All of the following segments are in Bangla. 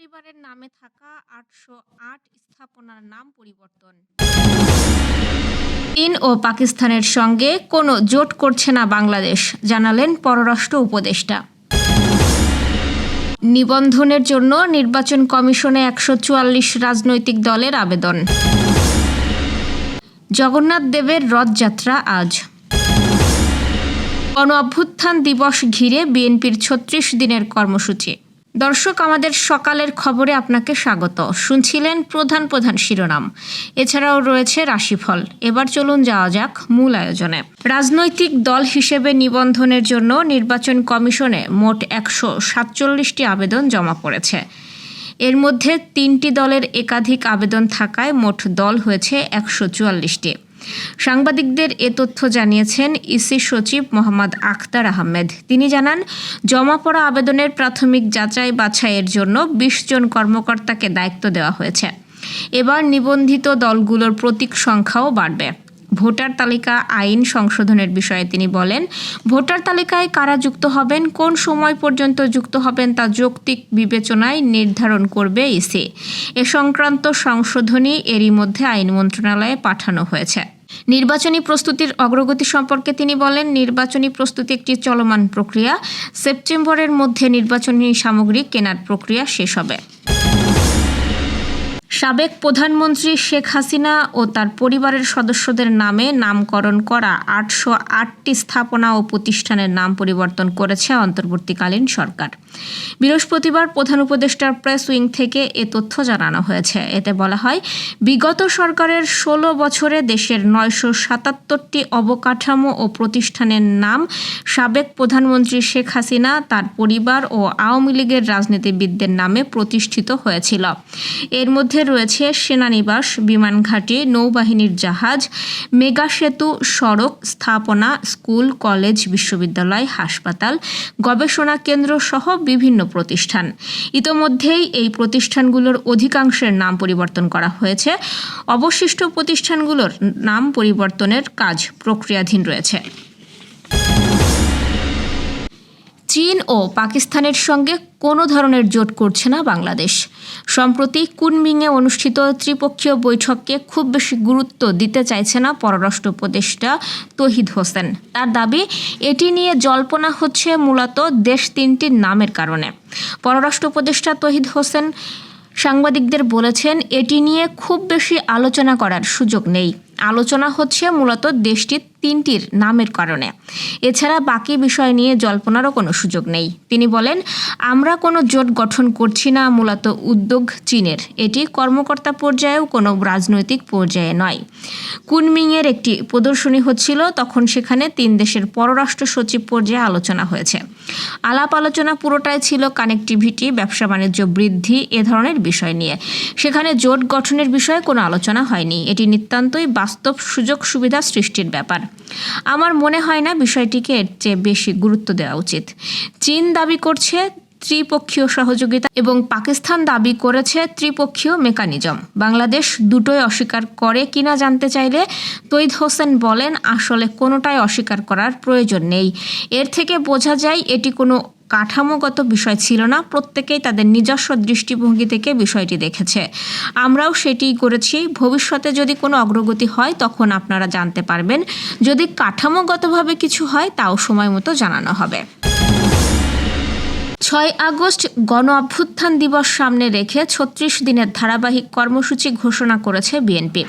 পরিবারের নামে থাকা আটশো আট স্থাপনার নাম পরিবর্তন। চীন ও পাকিস্তানের সঙ্গে কোনো জোট করছে না বাংলাদেশ, জানালেন পররাষ্ট্র উপদেষ্টা। নিবন্ধনের জন্য নির্বাচন কমিশনে একশো চুয়াল্লিশ রাজনৈতিক দলের আবেদন। জগন্নাথ দেবের রথযাত্রা আজ। গণ অভ্যুত্থান দিবস ঘিরে বিএনপির ছত্রিশ দিনের কর্মসূচি। দর্শক, আমাদের সকালের খবরে আপনাকে স্বাগত। শুনছিলেন প্রধান প্রধান শিরোনাম। এছাড়াও রয়েছে রাশিফল। এবার চলুন যাওয়া যাক মূল আয়োজনে। রাজনৈতিক দল হিসেবে নিবন্ধনের জন্য নির্বাচন কমিশনে মোট একশো সাতচল্লিশটি আবেদন জমা পড়েছে। এর মধ্যে তিনটি দলের একাধিক আবেদন থাকায় মোট দল হয়েছে একশো চুয়াল্লিশটি। সাংবাদিকদের এ তথ্য জানিয়েছেন ইসি সচিব মোহাম্মদ আখতার আহমেদ। তিনি জানান, জমা পড়া আবেদনের প্রাথমিক যাচাই বাছাইয়ের জন্য বিশ জন কর্মকর্তাকে দায়িত্ব দেওয়া হয়েছে। এবার নিবন্ধিত দলগুলোর প্রতীক সংখ্যাও বাড়বে। ভোটার তালিকা আইন সংশোধনের বিষয়ে তিনি বলেন, ভোটার তালিকায় কারা যুক্ত হবেন, কোন সময় পর্যন্ত যুক্ত হবেন তা যৌক্তিক বিবেচনায় নির্ধারণ করবে ইসি। এ সংক্রান্ত সংশোধনী এরই মধ্যে আইন মন্ত্রণালয়ে পাঠানো হয়েছে। নির্বাচনী প্রস্তুতির অগ্রগতি সম্পর্কে তিনি বলেন, নির্বাচনী প্রস্তুতি একটি চলমান প্রক্রিয়া। সেপ্টেম্বরের মধ্যে নির্বাচনী সামগ্রী কেনার প্রক্রিয়া শেষ হবে। সাবেক প্রধানমন্ত্রী শেখ হাসিনা ও তার পরিবারের সদস্যদের নামে নামকরণ করা আটশো আটটি স্থাপনা ও প্রতিষ্ঠানের নাম পরিবর্তন করেছে অন্তর্বর্তীকালীন সরকার। বৃহস্পতিবার প্রধান উপদেষ্টার প্রেস উইং থেকে এ তথ্য জানানো হয়েছে। এতে বলা হয়, বিগত সরকারের ষোলো বছরে দেশের নয়শো সাতাত্তরটি অবকাঠামো ও প্রতিষ্ঠানের নাম সাবেক প্রধানমন্ত্রী শেখ হাসিনা, তার পরিবার ও আওয়ামী লীগের রাজনীতিবিদদের নামে প্রতিষ্ঠিত হয়েছিল। এর মধ্যে রয়েছে সেনানিবাস বিমানঘাটি নৌবাহিনীর জাহাজ, মেগা সেতু, সড়ক, স্থাপনা, স্কুল, কলেজ, বিশ্ববিদ্যালয়, হাসপাতাল, গবেষণা কেন্দ্র সহ বিভিন্ন প্রতিষ্ঠান। ইতোমধ্যেই এই প্রতিষ্ঠানগুলোর অধিকাংশের নাম পরিবর্তন করা হয়েছে। অবশিষ্ট প্রতিষ্ঠানগুলোর নাম পরিবর্তনের কাজ প্রক্রিয়াধীন রয়েছে। চীন ও পাকিস্তানের সঙ্গে কোনো ধরনের জোট করছে না বাংলাদেশ। সম্প্রতি কুনমিংয়ে অনুষ্ঠিত ত্রিপক্ষীয় বৈঠককে খুব বেশি গুরুত্ব দিতে চাইছে না পররাষ্ট্র উপদেষ্টা তহিদ হোসেন। তার দাবি, এটি নিয়ে জল্পনা হচ্ছে মূলত দেশ তিনটির নামের কারণে। পররাষ্ট্র উপদেষ্টা তহিদ হোসেন সাংবাদিকদের বলেছেন, এটি নিয়ে খুব বেশি আলোচনা করার সুযোগ নেই। আলোচনা হচ্ছে মূলত দেশটির তিনটির নামের কারণে। এছাড়া বাকি বিষয় নিয়ে জল্পনারও কোনো সুযোগ নেই। তিনি বলেন, আমরা কোনো জোট গঠন করছি না, মূলত উদ্যোগ চীনের। এটি কর্মকর্তা পর্যায়েও কোনো রাজনৈতিক পর্যায়ে নয়। কুনমিংয়ের একটি প্রদর্শনী হচ্ছিল, তখন সেখানে তিন দেশের পররাষ্ট্র সচিব পর্যায়ে আলোচনা হয়েছে। আলাপ আলোচনা পুরোটাই ছিল কানেক্টিভিটি, ব্যবসা বাণিজ্য বৃদ্ধি, এ ধরনের বিষয় নিয়ে। সেখানে জোট গঠনের বিষয়ে কোনো আলোচনা হয়নি। এটি নিতান্তই বাস্তব সুযোগ সুবিধা সৃষ্টির ব্যাপার। আমার মনে হয় না বিষয়টিকে এর চেয়ে বেশি গুরুত্ব দেওয়া উচিত। চীন দাবি করছে ত্রিপক্ষীয় সহযোগিতা এবং পাকিস্তান দাবি করেছে ত্রিপক্ষীয় মেকানিজম। বাংলাদেশ দুটোই অস্বীকার করে কিনা জানতে চাইলে তৈদ হোসেন বলেন, আসলে কোনোটাই অস্বীকার করার প্রয়োজন নেই। এর থেকে বোঝা যায়, এটি কোনো কাঠামোগত বিষয় ছিল না, প্রত্যেকেই তাদের নিজস্ব দৃষ্টিভঙ্গি থেকে বিষয়টি দেখেছে। আমরাও সেটি করেছি। ভবিষ্যতে যদি কোনো অগ্রগতি হয়, তখন আপনারা জানতে পারবেন। যদি কাঠামোগতভাবে কিছু হয়, তাও সময় মতো জানানো হবে। ছয় আগস্ট গণ অভ্যুত্থান দিবস সামনে রেখে ছত্রিশ দিনের ধারাবাহিক কর্মসূচি ঘোষণা করেছে বিএনপি।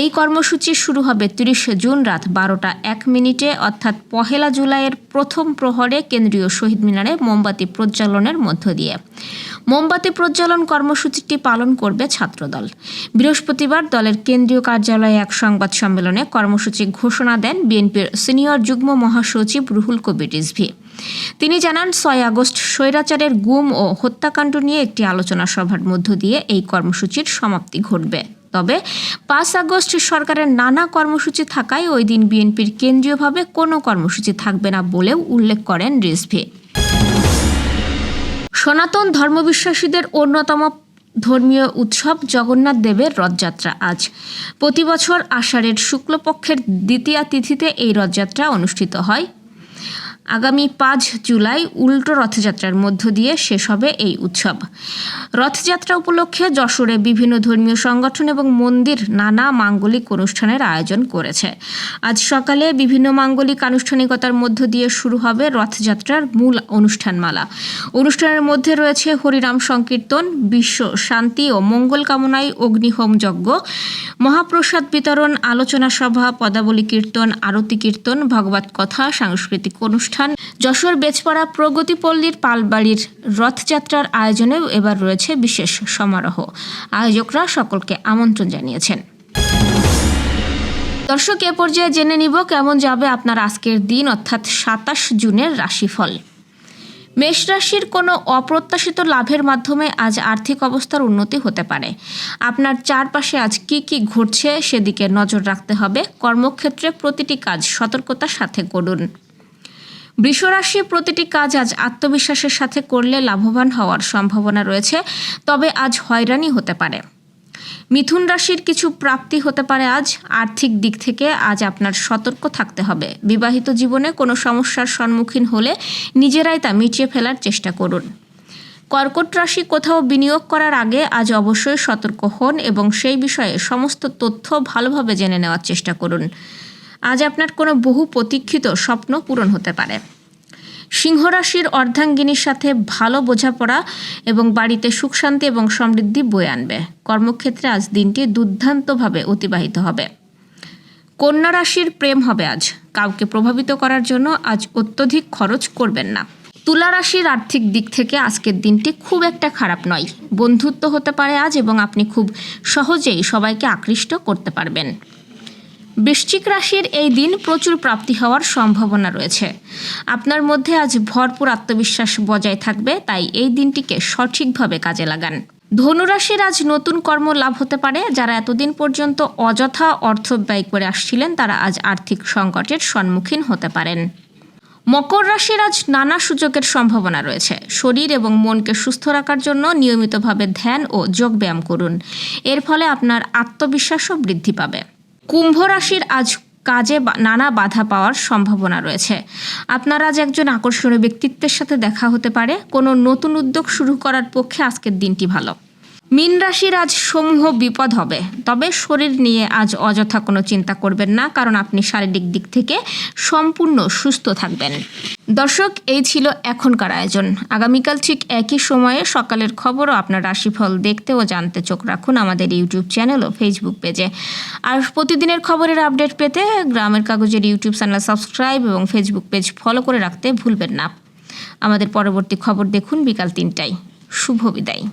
এই কর্মসূচি শুরু হবে তিরিশে জুন রাত বারোটা এক মিনিটে, অর্থাৎ পহেলা জুলাইয়ের প্রথম প্রহরে কেন্দ্রীয় শহীদ মিনারে মোমবাতি প্রজ্বালনের মধ্য দিয়ে। মোমবাতি প্রজ্বালন কর্মসূচিটি পালন করবে ছাত্রদল। বৃহস্পতিবার দলের কেন্দ্রীয় কার্যালয়ে এক সংবাদ সম্মেলনে কর্মসূচি ঘোষণা দেন বিএনপির সিনিয়র যুগ্ম মহাসচিব রুহুল কবির রিজভি। তিনি জানান, ছয় আগস্ট স্বৈরাচারের গুম ও হত্যাকাণ্ড নিয়ে একটি আলোচনা সভার মধ্য দিয়ে এই কর্মসূচির সমাপ্তি ঘটবে। তবে পাঁচ আগস্ট সরকারের নানা কর্মসূচি থাকায় ওই দিন বিএনপির কেন্দ্রীয়ভাবে কোনো কর্মসূচি থাকবে না বলেও উল্লেখ করেন রিজভি। সনাতন ধর্মবিশ্বাসীদের অন্যতম ধর্মীয় উৎসব জগন্নাথ দেবের রথযাত্রা। আজ প্রতি বছর আষাঢ়ের শুক্লপক্ষের দ্বিতীয়া তিথিতে এই রথযাত্রা অনুষ্ঠিত হয়। আগামী পাঁচ জুলাই উল্টো রথযাত্রার মধ্য দিয়ে শেষ হবে এই উৎসব। রথযাত্রা উপলক্ষে যশোরে বিভিন্ন ধর্মীয় সংগঠন এবং মন্দির নানা মাঙ্গলিক অনুষ্ঠানের আয়োজন করেছে। আজ সকালে বিভিন্ন মাঙ্গলিক আনুষ্ঠানিকতার মধ্য দিয়ে শুরু হবে রথযাত্রার মূল অনুষ্ঠানমালা। অনুষ্ঠানের মধ্যে রয়েছে হরিনাম সংকীর্তন, বিশ্ব শান্তি ও মঙ্গল কামনায় অগ্নিহোম যজ্ঞ, মহাপ্রসাদ বিতরণ, আলোচনা সভা, পদাবলী কীর্তন, আরতি কীর্তন, ভগবত কথা, সাংস্কৃতিক অনুষ্ঠান যশোর বেচপাড়া প্রগতিপল্লীর পালবাড়ির রথযাত্রার আয়োজনেও এবার রয়েছে বিশেষ সমারোহ। আয়োজকরা সকলকে আমন্ত্রণ জানিয়েছেন। দর্শক, এ পর্যায়ে জেনে নিব কেমন যাবে আপনার আজকের দিন, অর্থাৎ সাতাশ জুনের রাশিফল। মেষ রাশির কোনো অপ্রত্যাশিত লাভের মাধ্যমে আজ আর্থিক অবস্থার উন্নতি হতে পারে। আপনার চারপাশে আজ কি কি ঘটছে সেদিকে নজর রাখতে হবে। কর্মক্ষেত্রে প্রতিটি কাজ সতর্কতার সাথে করুন। বৃষরাশি প্রতিটি কাজ আজ আত্মবিশ্বাসের সাথে করলে লাভবান হওয়ার সম্ভাবনা রয়েছে, তবে আজ হয়রানি হতে পারে। মিথুন রাশির কিছু প্রাপ্তি হতে পারে আজ, আর্থিক দিক থেকে আজ আপনার সতর্ক থাকতে হবে। বিবাহিত জীবনে কোনো সমস্যার সম্মুখীন হলে নিজেরাই তা মিটিয়ে ফেলার চেষ্টা করুন। কর্কট রাশি কোথাও বিনিয়োগ করার আগে আজ অবশ্যই সতর্ক হন এবং সেই বিষয়ে সমস্ত তথ্য ভালোভাবে জেনে নেওয়ার চেষ্টা করুন। আজ আপনার কোনো বহু প্রতীক্ষিত স্বপ্ন পূরণ হতে পারে। সিংহরাশির অর্ধাঙ্গিনীর সাথে ভালো বোঝাপড়া এবং বাড়িতে সুখ, শান্তি এবং সমৃদ্ধি বয়ে আনবে। কর্মক্ষেত্রে আজ দিনটি দুর্দান্তভাবে অতিবাহিত হবে। কন্যা রাশির প্রেম হবে আজ। কাউকে প্রভাবিত করার জন্য আজ অত্যধিক খরচ করবেন না। তুলা রাশির আর্থিক দিক থেকে আজকের দিনটি খুব একটা খারাপ নয়। বন্ধুত্ব হতে পারে আজ এবং আপনি খুব সহজেই সবাইকে আকৃষ্ট করতে পারবেন। বৃশ্চিক রাশির এই দিন প্রচুর প্রাপ্তি হওয়ার সম্ভাবনা রয়েছে। আপনার মধ্যে আজ ভরপুর আত্মবিশ্বাস বজায় থাকবে, তাই এই দিনটিকে সঠিকভাবে কাজে লাগান। ধনুরাশির আজ নতুন কর্ম লাভ হতে পারে। যারা এতদিন পর্যন্ত অযথা অর্থ ব্যয় করে আসছিলেন, তারা আজ আর্থিক সংকটের সম্মুখীন হতে পারেন। মকর রাশির আজ নানা সুযোগের সম্ভাবনা রয়েছে। শরীর এবং মনকে সুস্থ রাখার জন্য নিয়মিতভাবে ধ্যান ও যোগব্যায়াম করুন। এর ফলে আপনার আত্মবিশ্বাসও বৃদ্ধি পাবে। কুম্ভ রাশির আজ কাজে নানা বাধা পাওয়ার সম্ভাবনা রয়েছে। আপনার আজ একজন আকর্ষণীয় ব্যক্তিত্বের সাথে দেখা হতে পারে। কোনো নতুন উদ্যোগ শুরু করার পক্ষে আজকের দিনটি ভালো। মীন রাশির আজ সমূহ বিপদ হবে। তবে শরীর নিয়ে আজ অযথা কোনো চিন্তা করবেন না, কারণ আপনি শারীরিক দিক থেকে সম্পূর্ণ সুস্থ থাকবেন। দর্শক, এই ছিল এখনকার আয়োজন। আগামীকাল ঠিক একই সময়ে সকালের খবরও আপনার রাশিফল দেখতে ও জানতে চোখ রাখুন আমাদের ইউটিউব চ্যানেল ও ফেসবুক পেজে। আর প্রতিদিনের খবরের আপডেট পেতে গ্রামের কাগজের ইউটিউব চ্যানেল সাবস্ক্রাইব এবং ফেসবুক পেজ ফলো করে রাখতে ভুলবেন না। আমাদের পরবর্তী খবর দেখুন বিকাল তিনটায়। শুভ বিদায়।